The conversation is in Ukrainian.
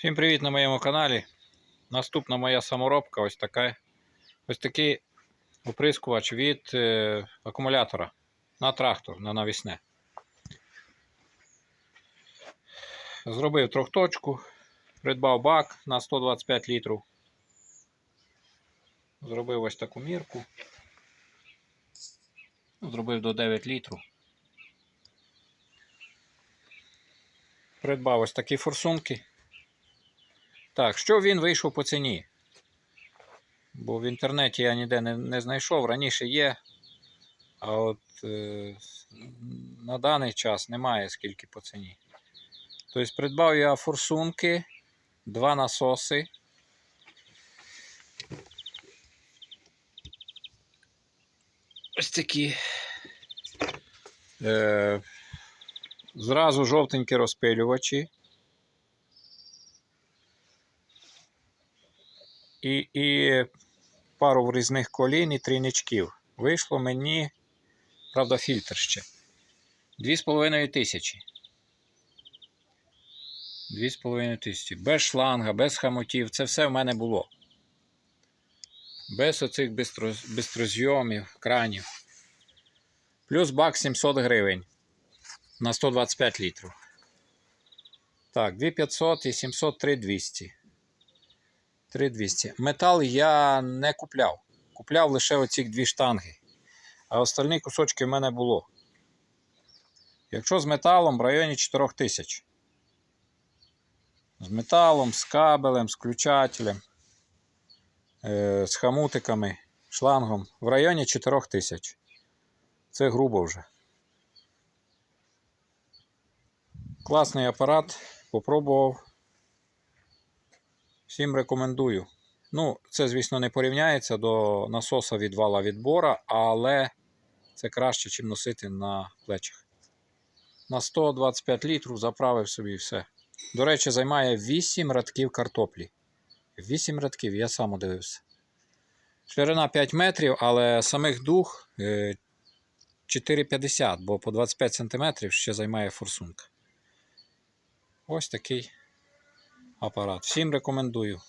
Всім привіт на моєму каналі. Наступна моя саморобка ось така. Ось такий оприскувач від е, акумулятора на трактор на навісне. Зробив трьохточку, придбав бак на 125 літрів. Зробив ось таку мірку. Зробив до 9 літрів. Придбав ось такі форсунки. Так, що він вийшов по ціні? Бо в інтернеті я ніде не, не знайшов. Раніше є, а от е, на даний час немає скільки по ціні. Тобто придбав я форсунки, два насоси. Ось такі. Е, зразу жовтенькі розпилювачі. І, і пару врізних колін і трійничків. Вийшло мені, правда, фільтр ще. 2,5 тисячі. 2,5 тисячі. Без шланга, без хамотів. Це все в мене було. Без оцих бистрозйомів, кранів. Плюс бак 700 гривень на 125 літрів. Так, 2500 і 700 3200. 3200. Метал я не купляв. Купляв лише оці дві штанги. А остальні кусочки в мене було. Якщо з металом в районі 4000. З металом, з кабелем, з включателем, е, з хамутиками, шлангом в районі 4000. Це грубо вже. Класний апарат. Попробував. Всім рекомендую. Ну, це, звісно, не порівняється до насоса від вала відбора, але це краще, ніж носити на плечах. На 125 літрів заправив собі все. До речі, займає 8 радків картоплі. 8 радків, я сам дивився. Ширина 5 метрів, але самих дух е, 4,50, бо по 25 см ще займає форсунка. Ось такий апарат. Всім рекомендую.